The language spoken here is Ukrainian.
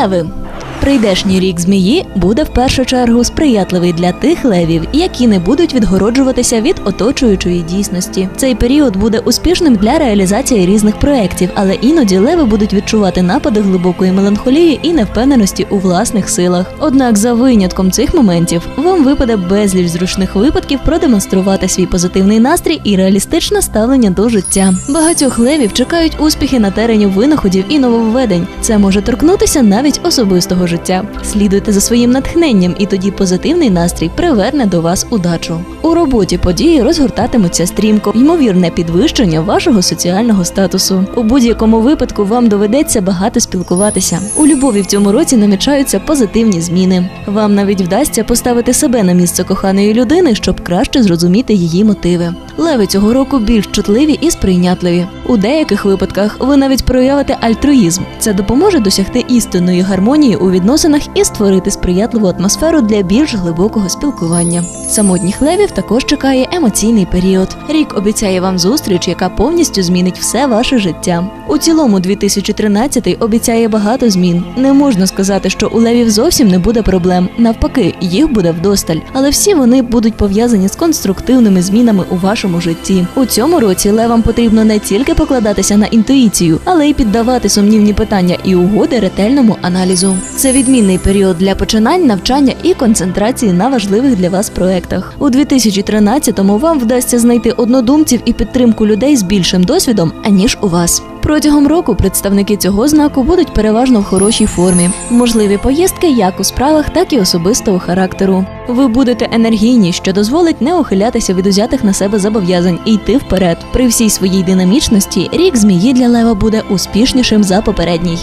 Леви. Прийдешній рік змії буде в першу чергу сприятливий для тих левів, які не будуть відгороджуватися від оточуючої дійсності. Цей період буде успішним для реалізації різних проєктів, але іноді леви будуть відчувати напади глибокої меланхолії і невпевненості у власних силах. Однак, за винятком цих моментів, вам випаде безліч зручних випадків продемонструвати свій позитивний настрій і реалістичне ставлення до життя. Багатьох левів чекають успіхи на терені винаходів і нововведень. Це може торкнутися навіть особистого життя. Слідуйте за своїм натхненням, і тоді позитивний настрій приверне до вас удачу. У роботі події розгортатимуться стрімко, ймовірне підвищення вашого соціального статусу. У будь-якому випадку вам доведеться багато спілкуватися. У любові в цьому році намічаються позитивні зміни. Вам навіть вдасться поставити себе на місце коханої людини, щоб краще зрозуміти її мотиви. Леви цього року більш чутливі і сприйнятливі. У деяких випадках ви навіть проявите альтруїзм. Це допоможе досягти істинної гармонії у відносинах і створити сприятливу атмосферу для більш глибокого спілкування. Самотніх левів також чекає емоційний період. Рік обіцяє вам зустріч, яка повністю змінить все ваше життя. У цілому 2013 обіцяє багато змін. Не можна сказати, що у левів зовсім не буде проблем. Навпаки, їх буде вдосталь, але всі вони будуть пов'язані з конструктивними змінами у вашому житті. У цьому році левам потрібно не тільки покладатися на інтуїцію, але й піддавати сумнівні питання і угоди ретельному аналізу. Це відмінний період для починань, навчання і концентрації на важливих для вас проектах. У 2013-му вам вдасться знайти однодумців і підтримку людей з більшим досвідом аніж у вас. Протягом року представники цього знаку будуть переважно в хорошій формі. Можливі поїздки як у справах, так і особистого характеру. Ви будете енергійні, що дозволить не ухилятися від узятих на себе зобов'язань і йти вперед. При всій своїй динамічності рік змії для лева буде успішнішим за попередній.